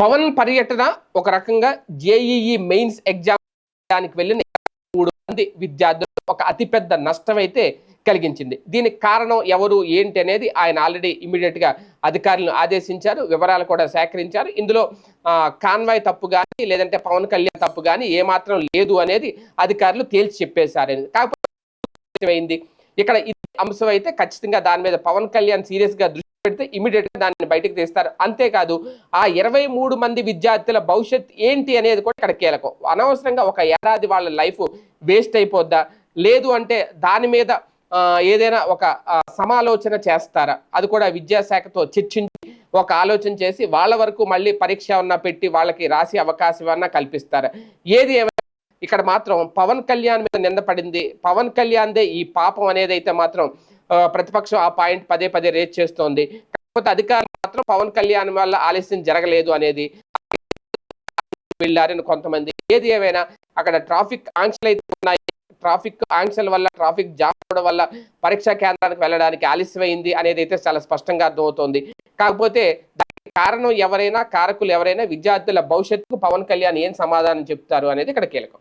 పవన్ పర్యటన ఒక రకంగా జేఈఈ మెయిన్స్ ఎగ్జామ్ దానికి వెళ్ళిన మూడు మంది విద్యార్థులు ఒక అతిపెద్ద నష్టం అయితే కలిగించింది. దీనికి కారణం ఎవరు ఏంటి అనేది ఆయన ఆల్రెడీ ఇమీడియట్గా అధికారులను ఆదేశించారు వివరాలు కూడా సేకరించారు. ఇందులో కాన్వాయ్ తప్పు కానీ లేదంటే పవన్ కళ్యాణ్ తప్పు కానీ ఏమాత్రం లేదు అనేది అధికారులు తేల్చి చెప్పేశారని కాకపోతే అయింది. ఇక్కడ ఇది అంశం అయితే ఖచ్చితంగా దాని మీద పవన్ కళ్యాణ్ సీరియస్గా దృష్టి పెడితే ఇమీడియట్గా దాన్ని బయటకు తీస్తారు. అంతేకాదు ఆ ఇరవై మూడు మంది విద్యార్థుల భవిష్యత్ ఏంటి అనేది కూడా ఇక్కడ కీలకం. అనవసరంగా ఒక ఏడాది వాళ్ళ లైఫ్ వేస్ట్ అయిపోద్దా? లేదు అంటే దాని మీద ఏదైనా ఒక సమాలోచన చేస్తారా? అది కూడా విద్యాశాఖతో చర్చించి ఒక ఆలోచన చేసి వాళ్ళ వరకు మళ్ళీ పరీక్ష ఉన్న పెట్టి వాళ్ళకి రాసే అవకాశం అన్నా కల్పిస్తారా? ఏది ఏమైనా ఇక్కడ మాత్రం పవన్ కళ్యాణ్ మీద నిందపడింది పవన్ కళ్యాణ్దే ఈ పాపం అనేది అయితే మాత్రం ప్రతిపక్షం ఆ పాయింట్ పదే పదే రేట్ చేస్తోంది. కాకపోతే అధికారులు మాత్రం పవన్ కళ్యాణ్ వల్ల ఆలస్యం జరగలేదు అనేది వెళ్ళారని కొంతమంది. ఏది ఏమైనా అక్కడ ట్రాఫిక్ ఆంక్షలు అయితే ఉన్నాయి. ట్రాఫిక్ ఆంక్షల వల్ల ట్రాఫిక్ జామ్ అవడం వల్ల పరీక్షా కేంద్రానికి వెళ్ళడానికి ఆలస్యమైంది అనేది అయితే చాలా స్పష్టంగా అర్థమవుతోంది. కాకపోతే దానికి కారణం ఎవరైనా కారకులు ఎవరైనా విద్యార్థుల భవిష్యత్తుకు పవన్ కళ్యాణ్ ఏం సమాధానం చెప్తారు అనేది ఇక్కడ కీలకం.